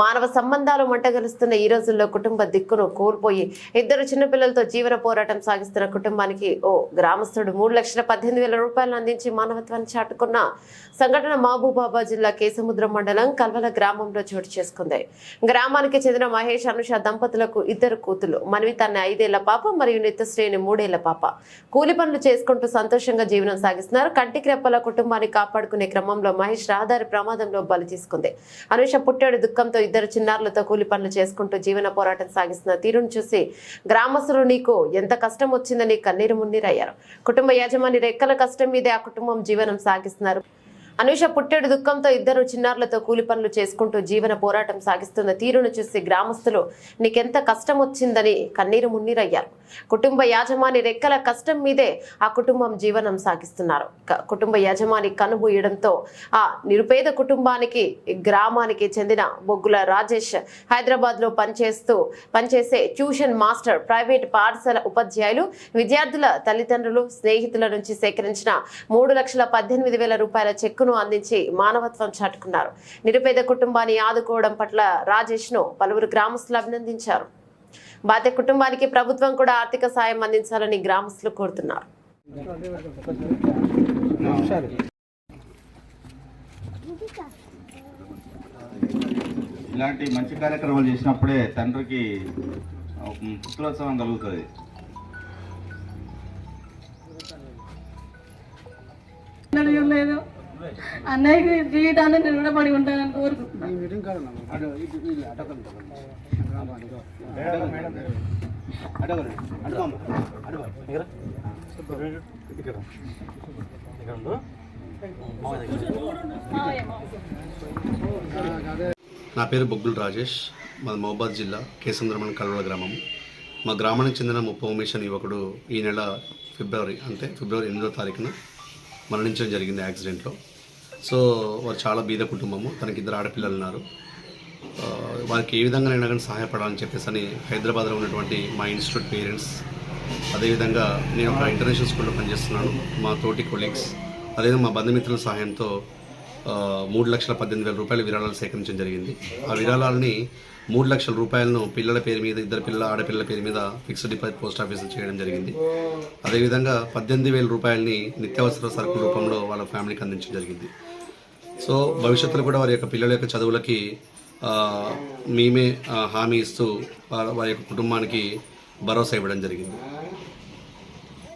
మానవ సంబంధాలు మంటగలుస్తున్న ఈ రోజుల్లో కుటుంబ దిక్కును కోల్పోయి ఇద్దరు చిన్నపిల్లలతో జీవన పోరాటం సాగిస్తున్న కుటుంబానికి ఓ గ్రామస్తుడు మూడు లక్షల పద్దెనిమిది వేల రూపాయలను అందించి మానవత్వాన్ని చాటుకున్న. సంఘటన మహబూబాబాద్ జిల్లా కేసముద్రం మండలం కల్వల గ్రామంలో చోటు చేసుకుంది. గ్రామానికి చెందిన మహేష్ అనుష దంపతులకు ఇద్దరు కూతులు మనవి తన ఐదేళ్ళ పాప మరియు నిత్యశ్రేణి మూడేళ్ళ పాప. కూలి పనులు చేసుకుంటూ సంతోషంగా జీవనం సాగిస్తున్నారు. కంటికి రెప్పల కుటుంబాన్ని కాపాడుకునే క్రమంలో మహేష్ రహదారి ప్రమాదంలో బలి తీసుకుంది. అనుష పుట్టాడు దుఃఖంతో ఇద్దరు చిన్నారులతో కూలి పనులు చేసుకుంటూ జీవన పోరాటం సాగిస్తున్న తీరును చూసి గ్రామస్తులు నీకు ఎంత కష్టం వచ్చిందని కన్నీరు మున్నీరయ్యారు. కుటుంబ యాజమాని రెక్కల కష్టం మీదే ఆ కుటుంబం జీవనం సాగిస్తున్నారు. అనుష పుట్టెడు దుఃఖంతో ఇద్దరు చిన్నారులతో కూలి పనులు చేసుకుంటూ జీవన పోరాటం సాగిస్తున్న తీరును చూసి గ్రామస్తులు నీకెంత కష్టం వచ్చిందని కన్నీరు మున్నీరయ్యారు. కుటుంబ యాజమాని రెక్కల కష్టం మీదే ఆ కుటుంబం జీవనం సాగిస్తున్నారు. కుటుంబ యజమాని కనుబూయడంతో ఆ నిరుపేద కుటుంబానికి గ్రామానికి చెందిన బొగ్గుల రాజేష్ హైదరాబాద్లో పనిచేస్తూ పనిచేసే ట్యూషన్ మాస్టర్ ప్రైవేట్ పాఠశాల ఉపాధ్యాయులు విద్యార్థుల తల్లిదండ్రులు స్నేహితుల నుంచి సేకరించిన మూడు లక్షల పద్దెనిమిది వేల రూపాయల చెక్కును అందించి మానవత్వం చాటుకున్నారు. నిరుపేద కుటుంబాన్ని ఆదుకోవడం పట్ల రాజేష్ను పలువురు గ్రామస్తులు అభినందించారు. బాధ్య కుటుంబానికి ప్రభుత్వం కూడా ఆర్థిక సాయం అందించాలని గ్రామస్తులు కోరుతున్నారు. ఇలాంటి మంచి కార్యక్రమాలు చేసినప్పుడే తండ్రికి పుత్రోత్సవం కలుగుతుంది. అన్నయ్యకి జీవితాన్ని నేను రుణపడి ఉంటానని కోరుకుంటున్నాను నా పేరు బొగ్గుల రాజేష్. మా మహబాద్ జిల్లా కేసంద్రమణ కల్వల గ్రామం. మా గ్రామానికి చెందిన ముప్ప ఉమేష్ అనే యువకుడు ఈ నెల ఫిబ్రవరి అంటే ఫిబ్రవరి ఎనిమిదో తారీఖున మరణించడం జరిగింది యాక్సిడెంట్లో. సో వారు చాలా బీద కుటుంబము. తనకి ఇద్దరు ఆడపిల్లలు ఉన్నారు. వారికి ఏ విధంగానైనా కానీ సహాయపడాలని చెప్పేసి అని హైదరాబాద్లో ఉన్నటువంటి మా ఇన్స్టిట్యూట్ పేరెంట్స్ అదేవిధంగా నేను ఒక ఇంటర్నేషనల్ స్కూల్లో పనిచేస్తున్నాను. మా తోటి కొలీగ్స్ అదేవిధంగా మా బంధుమిత్రుల సహాయంతో మూడు లక్షల పద్దెనిమిది వేల రూపాయల విరాళాలు సేకరించడం జరిగింది. ఆ విరాళాలని మూడు లక్షల రూపాయలను పిల్లల పేరు మీద ఇద్దరు పిల్లల ఆడపిల్లల పేరు మీద ఫిక్స్డ్ డిపాజిట్ పోస్ట్ ఆఫీస్ చేయడం జరిగింది. అదేవిధంగా పద్దెనిమిది వేల రూపాయలని నిత్యావసర సరుకుల రూపంలో వాళ్ళ ఫ్యామిలీకి అందించడం జరిగింది. సో భవిష్యత్తులో కూడా వారి యొక్క పిల్లల యొక్క చదువులకి మేమే హామీ ఇస్తూ వారి యొక్క కుటుంబానికి భరోసా ఇవ్వడం జరిగింది.